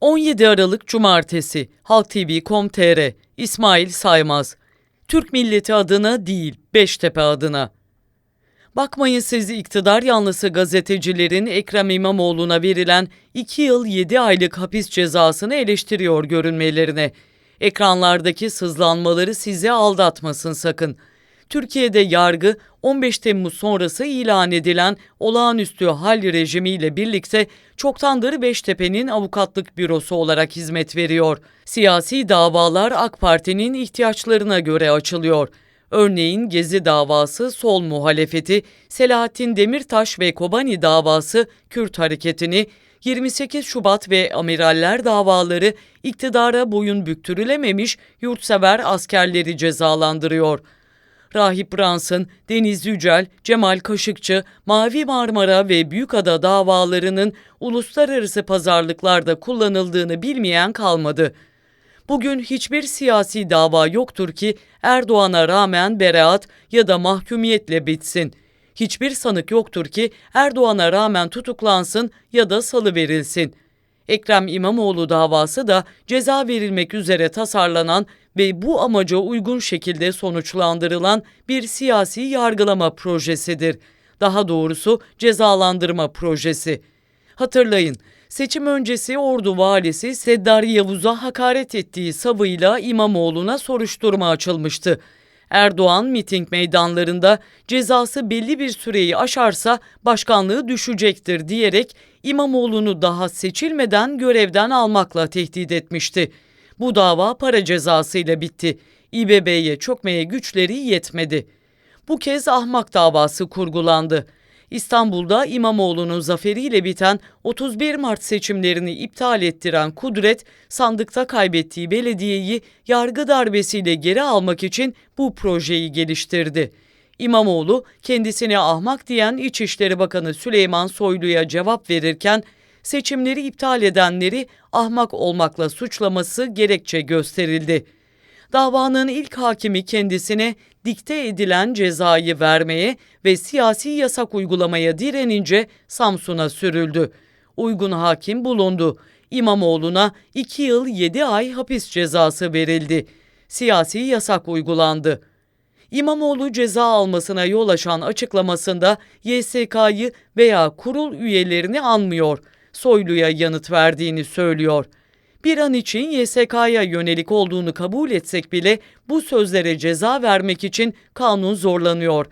17 Aralık Cumartesi Halk TV.com.tr İsmail Saymaz Türk milleti adına değil Beştepe adına Bakmayın siz iktidar yanlısı gazetecilerin Ekrem İmamoğlu'na verilen 2 yıl 7 aylık hapis cezasını eleştiriyor görünmelerine. Ekranlardaki sızlanmaları sizi aldatmasın sakın. Türkiye'de yargı 15 Temmuz sonrası ilan edilen olağanüstü hal rejimiyle birlikte çoktandır Beştepe'nin avukatlık bürosu olarak hizmet veriyor. Siyasi davalar AK Parti'nin ihtiyaçlarına göre açılıyor. Örneğin Gezi davası sol muhalefeti, Selahattin Demirtaş ve Kobani davası Kürt hareketini, 28 Şubat ve amiraller davaları iktidara boyun büktürülememiş yurtsever askerleri cezalandırıyor. Rahip Brunson, Deniz Yücel, Cemal Kaşıkçı, Mavi Marmara ve Büyükada davalarının uluslararası pazarlıklarda kullanıldığını bilmeyen kalmadı. Bugün hiçbir siyasi dava yoktur ki Erdoğan'a rağmen beraat ya da mahkumiyetle bitsin. Hiçbir sanık yoktur ki Erdoğan'a rağmen tutuklansın ya da salı verilsin. Ekrem İmamoğlu davası da ceza verilmek üzere tasarlanan ve bu amaca uygun şekilde sonuçlandırılan bir siyasi yargılama projesidir. Daha doğrusu cezalandırma projesi. Hatırlayın, seçim öncesi Ordu valisi Seddar Yavuz'a hakaret ettiği savıyla İmamoğlu'na soruşturma açılmıştı. Erdoğan miting meydanlarında cezası belli bir süreyi aşarsa başkanlığı düşecektir diyerek İmamoğlu'nu daha seçilmeden görevden almakla tehdit etmişti. Bu dava para cezası ile bitti. İBB'ye çökmeye güçleri yetmedi. Bu kez ahmak davası kurgulandı. İstanbul'da İmamoğlu'nun zaferiyle biten 31 Mart seçimlerini iptal ettiren Kudret, sandıkta kaybettiği belediyeyi yargı darbesiyle geri almak için bu projeyi geliştirdi. İmamoğlu kendisine ahmak diyen İçişleri Bakanı Süleyman Soylu'ya cevap verirken seçimleri iptal edenleri ahmak olmakla suçlaması gerekçe gösterildi. Davanın ilk hakimi kendisine dikte edilen cezayı vermeye ve siyasi yasak uygulamaya direnince Samsun'a sürüldü. Uygun hakim bulundu. İmamoğlu'na 2 yıl 7 ay hapis cezası verildi. Siyasi yasak uygulandı. İmamoğlu ceza almasına yol açan açıklamasında YSK'yı veya kurul üyelerini anmıyor, Soylu'ya yanıt verdiğini söylüyor. Bir an için YSK'ya yönelik olduğunu kabul etsek bile bu sözlere ceza vermek için kanun zorlanıyor.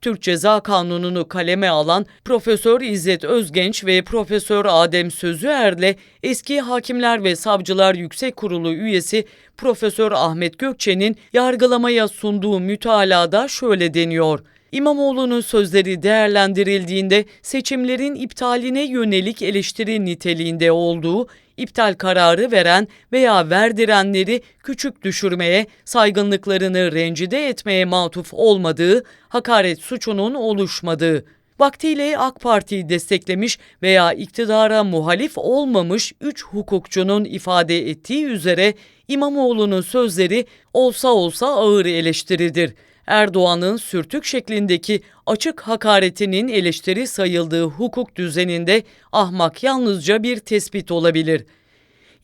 Türk Ceza Kanunu'nu kaleme alan Profesör İzzet Özgenç ve Profesör Adem Sözüer'le eski Hakimler ve Savcılar Yüksek Kurulu üyesi Profesör Ahmet Gökçe'nin yargılamaya sunduğu mütalada şöyle deniyor. İmamoğlu'nun sözleri değerlendirildiğinde seçimlerin iptaline yönelik eleştiri niteliğinde olduğu, iptal kararı veren veya verdirenleri küçük düşürmeye, saygınlıklarını rencide etmeye matuf olmadığı, hakaret suçunun oluşmadığı, vaktiyle AK Parti'yi desteklemiş veya iktidara muhalif olmamış üç hukukçunun ifade ettiği üzere İmamoğlu'nun sözleri olsa olsa ağır eleştiridir. Erdoğan'ın sürtük şeklindeki açık hakaretinin eleştiri sayıldığı hukuk düzeninde ahmak yalnızca bir tespit olabilir.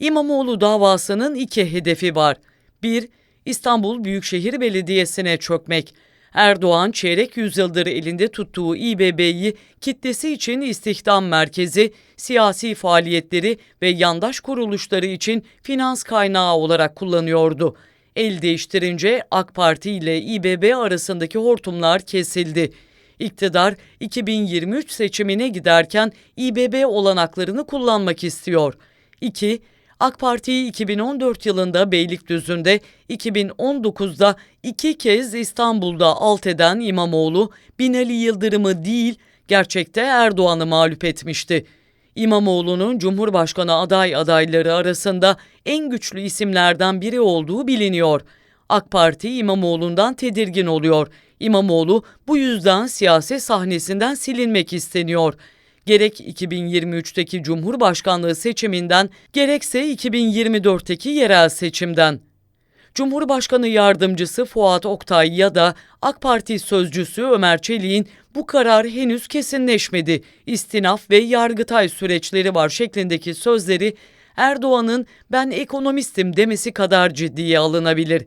İmamoğlu davasının iki hedefi var. 1. İstanbul Büyükşehir Belediyesi'ne çökmek. Erdoğan çeyrek yüzyıldır elinde tuttuğu İBB'yi kitlesi için istihdam merkezi, siyasi faaliyetleri ve yandaş kuruluşları için finans kaynağı olarak kullanıyordu. El değiştirince AK Parti ile İBB arasındaki hortumlar kesildi. İktidar 2023 seçimine giderken İBB olanaklarını kullanmak istiyor. 2. AK Parti'yi 2014 yılında Beylikdüzü'nde, 2019'da iki kez İstanbul'da alt eden İmamoğlu, Binali Yıldırım'ı değil, gerçekte Erdoğan'ı mağlup etmişti. İmamoğlu'nun Cumhurbaşkanı aday adayları arasında en güçlü isimlerden biri olduğu biliniyor. AK Parti İmamoğlu'ndan tedirgin oluyor. İmamoğlu bu yüzden siyaset sahnesinden silinmek isteniyor. Gerek 2023'teki Cumhurbaşkanlığı seçiminden gerekse 2024'teki yerel seçimden. Cumhurbaşkanı yardımcısı Fuat Oktay ya da AK Parti sözcüsü Ömer Çelik'in bu karar henüz kesinleşmedi. İstinaf ve yargıtay süreçleri var şeklindeki sözleri Erdoğan'ın ben ekonomistim demesi kadar ciddiye alınabilir.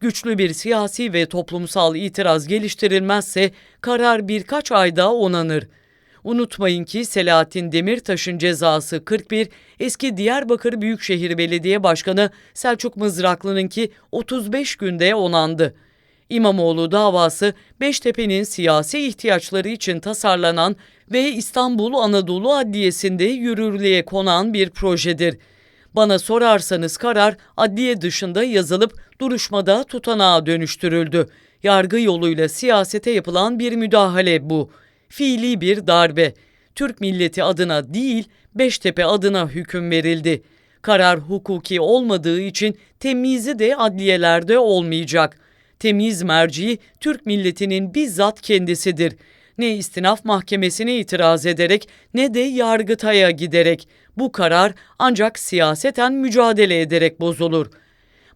Güçlü bir siyasi ve toplumsal itiraz geliştirilmezse karar birkaç ayda onanır. Unutmayın ki Selahattin Demirtaş'ın cezası 41, eski Diyarbakır Büyükşehir Belediye Başkanı Selçuk Mızraklı'nınki 35 günde onandı. İmamoğlu davası Beştepe'nin siyasi ihtiyaçları için tasarlanan ve İstanbul Anadolu Adliyesi'nde yürürlüğe konan bir projedir. Bana sorarsanız karar adliye dışında yazılıp duruşmada tutanağa dönüştürüldü. Yargı yoluyla siyasete yapılan bir müdahale bu. Fiili bir darbe. Türk milleti adına değil Beştepe adına hüküm verildi. Karar hukuki olmadığı için temyizi de adliyelerde olmayacak. Temiz merci Türk milletinin bizzat kendisidir. Ne istinaf mahkemesine itiraz ederek ne de yargıtaya giderek bu karar ancak siyaseten mücadele ederek bozulur.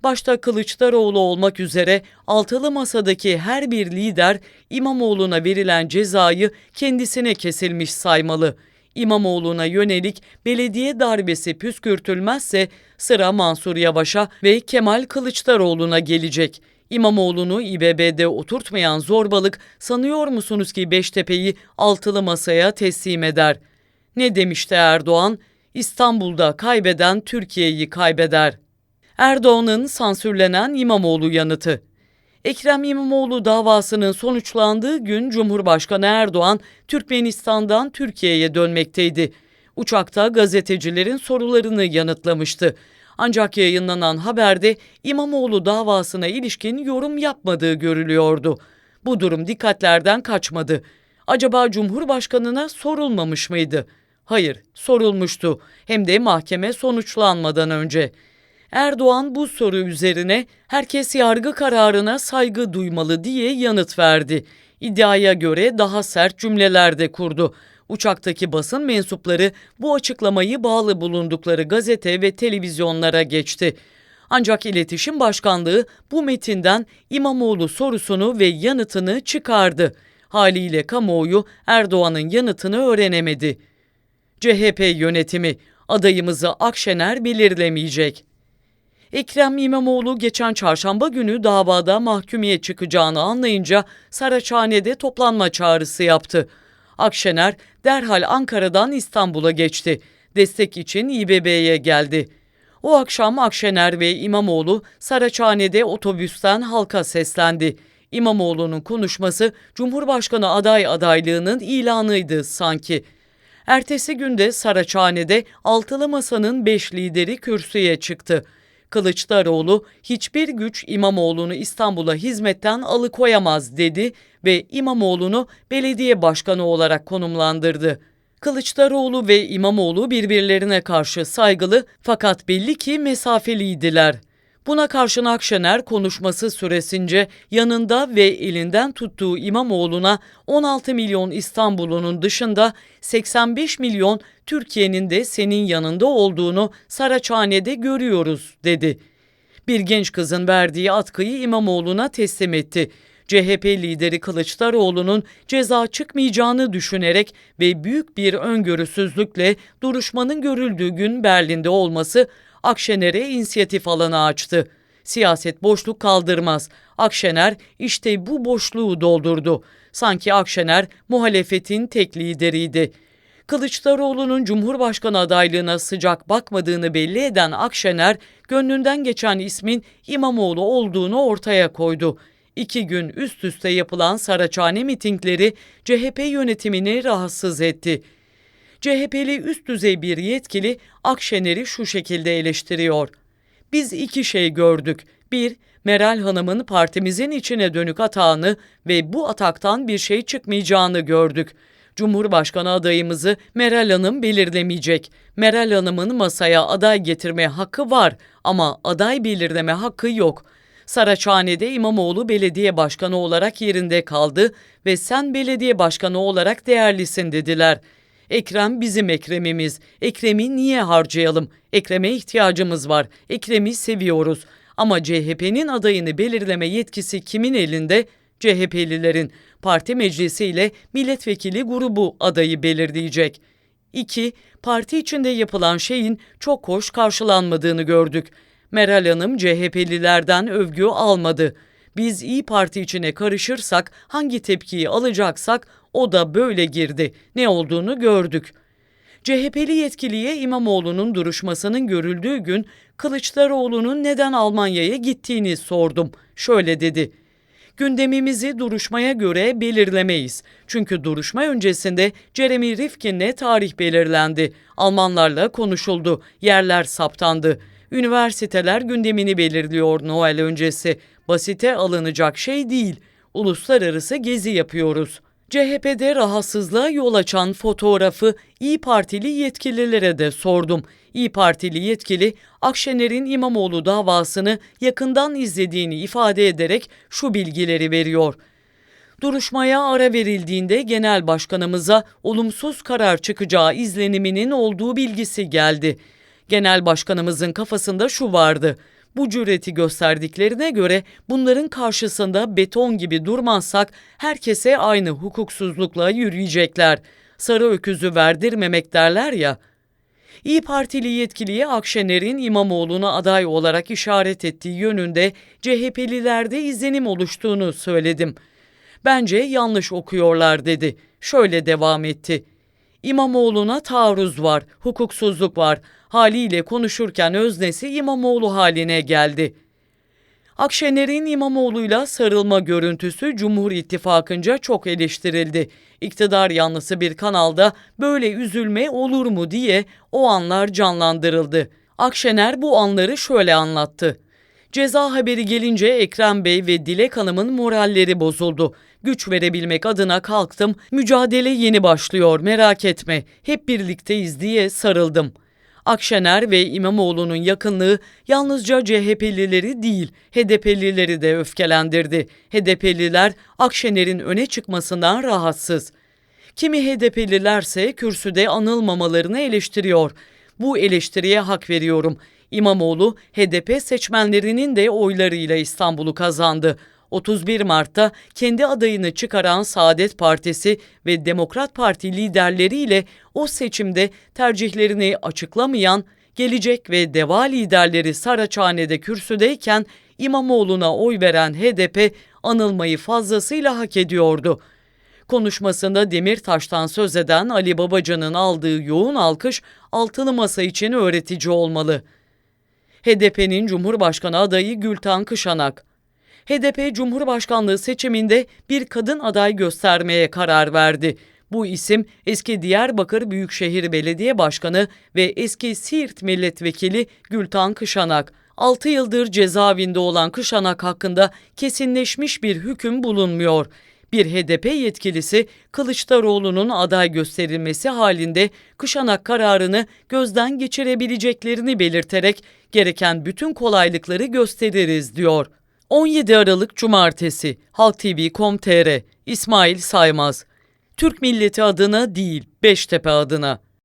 Başta Kılıçdaroğlu olmak üzere altılı masadaki her bir lider İmamoğlu'na verilen cezayı kendisine kesilmiş saymalı. İmamoğlu'na yönelik belediye darbesi püskürtülmezse sıra Mansur Yavaş'a ve Kemal Kılıçdaroğlu'na gelecek. İmamoğlu'nu İBB'de oturtmayan zorbalık sanıyor musunuz ki Beştepe'yi altılı masaya teslim eder? Ne demişti Erdoğan? İstanbul'da kaybeden Türkiye'yi kaybeder. Erdoğan'ın sansürlenen İmamoğlu yanıtı. Ekrem İmamoğlu davasının sonuçlandığı gün Cumhurbaşkanı Erdoğan Türkmenistan'dan Türkiye'ye dönmekteydi. Uçakta gazetecilerin sorularını yanıtlamıştı. Ancak yayınlanan haberde İmamoğlu davasına ilişkin yorum yapmadığı görülüyordu. Bu durum dikkatlerden kaçmadı. Acaba Cumhurbaşkanına sorulmamış mıydı? Hayır, sorulmuştu. Hem de mahkeme sonuçlanmadan önce. Erdoğan bu soru üzerine herkes yargı kararına saygı duymalı diye yanıt verdi. İddiaya göre daha sert cümleler de kurdu. Uçaktaki basın mensupları bu açıklamayı bağlı bulundukları gazete ve televizyonlara geçti. Ancak İletişim Başkanlığı bu metinden İmamoğlu sorusunu ve yanıtını çıkardı. Haliyle kamuoyu Erdoğan'ın yanıtını öğrenemedi. CHP yönetimi adayımızı Akşener belirlemeyecek. Ekrem İmamoğlu geçen çarşamba günü davada mahkumiyet çıkacağını anlayınca Saraçhane'de toplanma çağrısı yaptı. Akşener derhal Ankara'dan İstanbul'a geçti. Destek için İBB'ye geldi. O akşam Akşener ve İmamoğlu Saraçhane'de otobüsten halka seslendi. İmamoğlu'nun konuşması Cumhurbaşkanı aday adaylığının ilanıydı sanki. Ertesi günde Saraçhane'de altılı masanın beş lideri kürsüye çıktı. Kılıçdaroğlu hiçbir güç İmamoğlu'nu İstanbul'a hizmetten alıkoyamaz dedi ve İmamoğlu'nu belediye başkanı olarak konumlandırdı. Kılıçdaroğlu ve İmamoğlu birbirlerine karşı saygılı fakat belli ki mesafeliydiler. Buna karşın Akşener konuşması süresince yanında ve elinden tuttuğu İmamoğlu'na 16 milyon İstanbul'unun dışında 85 milyon Türkiye'nin de senin yanında olduğunu Saraçhane'de görüyoruz dedi. Bir genç kızın verdiği atkıyı İmamoğlu'na teslim etti. CHP lideri Kılıçdaroğlu'nun ceza çıkmayacağını düşünerek ve büyük bir öngörüsüzlükle duruşmanın görüldüğü gün Berlin'de olması Akşener'e inisiyatif alanı açtı. Siyaset boşluk kaldırmaz. Akşener işte bu boşluğu doldurdu. Sanki Akşener muhalefetin tek lideriydi. Kılıçdaroğlu'nun Cumhurbaşkanı adaylığına sıcak bakmadığını belli eden Akşener, gönlünden geçen ismin İmamoğlu olduğunu ortaya koydu. İki gün üst üste yapılan Saraçhane mitingleri CHP yönetimini rahatsız etti. CHP'li üst düzey bir yetkili Akşener'i şu şekilde eleştiriyor. Biz iki şey gördük. Bir, Meral Hanım'ın partimizin içine dönük atağını ve bu ataktan bir şey çıkmayacağını gördük. Cumhurbaşkanı adayımızı Meral Hanım belirlemeyecek. Meral Hanım'ın masaya aday getirme hakkı var ama aday belirleme hakkı yok. Saraçhane'de İmamoğlu belediye başkanı olarak yerinde kaldı ve sen belediye başkanı olarak değerlisin dediler.'' Ekrem bizim Ekrem'imiz. Ekrem'i niye harcayalım? Ekrem'e ihtiyacımız var. Ekrem'i seviyoruz. Ama CHP'nin adayını belirleme yetkisi kimin elinde? CHP'lilerin parti meclisi ile milletvekili grubu adayı belirleyecek. 2. Parti içinde yapılan şeyin çok hoş karşılanmadığını gördük. Meral Hanım CHP'lilerden övgü almadı. Biz İyi Parti içine karışırsak hangi tepkiyi alacaksak o da böyle girdi. Ne olduğunu gördük. CHP'li yetkiliye İmamoğlu'nun duruşmasının görüldüğü gün Kılıçdaroğlu'nun neden Almanya'ya gittiğini sordum. Şöyle dedi. Gündemimizi duruşmaya göre belirlemeyiz. Çünkü duruşma öncesinde Jeremy Rifkin'le tarih belirlendi. Almanlarla konuşuldu. Yerler saptandı. Üniversiteler gündemini belirliyor Noel öncesi. Basite alınacak şey değil. Uluslararası gezi yapıyoruz. CHP'de rahatsızlığa yol açan fotoğrafı İyi Partili yetkililere de sordum. İyi Partili yetkili Akşener'in İmamoğlu davasını yakından izlediğini ifade ederek şu bilgileri veriyor. Duruşmaya ara verildiğinde genel başkanımıza olumsuz karar çıkacağı izleniminin olduğu bilgisi geldi. Genel başkanımızın kafasında şu vardı. Bu cüreti gösterdiklerine göre bunların karşısında beton gibi durmazsak herkese aynı hukuksuzlukla yürüyecekler. Sarı öküzü verdirmemek derler ya. İyi Partili yetkiliye Akşener'in İmamoğlu'na aday olarak işaret ettiği yönünde CHP'lilerde izlenim oluştuğunu söyledim. Bence yanlış okuyorlar dedi. Şöyle devam etti. İmamoğlu'na taarruz var, hukuksuzluk var. Haliyle konuşurken öznesi İmamoğlu haline geldi. Akşener'in İmamoğlu'yla sarılma görüntüsü Cumhur İttifakı'nca çok eleştirildi. İktidar yanlısı bir kanalda böyle üzülme olur mu diye o anlar canlandırıldı. Akşener bu anları şöyle anlattı. Ceza haberi gelince Ekrem Bey ve Dilek Hanım'ın moralleri bozuldu. Güç verebilmek adına kalktım. Mücadele yeni başlıyor merak etme. Hep birlikteyiz diye sarıldım. Akşener ve İmamoğlu'nun yakınlığı yalnızca CHP'lileri değil, HDP'lileri de öfkelendirdi. HDP'liler Akşener'in öne çıkmasından rahatsız. Kimi HDP'lilerse kürsüde anılmamalarını eleştiriyor. Bu eleştiriye hak veriyorum. İmamoğlu HDP seçmenlerinin de oylarıyla İstanbul'u kazandı. 31 Mart'ta kendi adayını çıkaran Saadet Partisi ve Demokrat Parti liderleriyle o seçimde tercihlerini açıklamayan Gelecek ve Deva liderleri Saraçhane'de kürsüdeyken İmamoğlu'na oy veren HDP anılmayı fazlasıyla hak ediyordu. Konuşmasında Demirtaş'tan söz eden Ali Babacan'ın aldığı yoğun alkış altılı masa için öğretici olmalı. HDP'nin Cumhurbaşkanı adayı Gültan Kışanak, HDP Cumhurbaşkanlığı seçiminde bir kadın aday göstermeye karar verdi. Bu isim eski Diyarbakır Büyükşehir Belediye Başkanı ve eski Siirt Milletvekili Gültan Kışanak. 6 yıldır cezaevinde olan Kışanak hakkında kesinleşmiş bir hüküm bulunmuyor. Bir HDP yetkilisi Kılıçdaroğlu'nun aday gösterilmesi halinde Kışanak kararını gözden geçirebileceklerini belirterek gereken bütün kolaylıkları gösteririz diyor. 17 Aralık Cumartesi Halk TV.com.tr İsmail Saymaz. Türk milleti adına değil Beştepe adına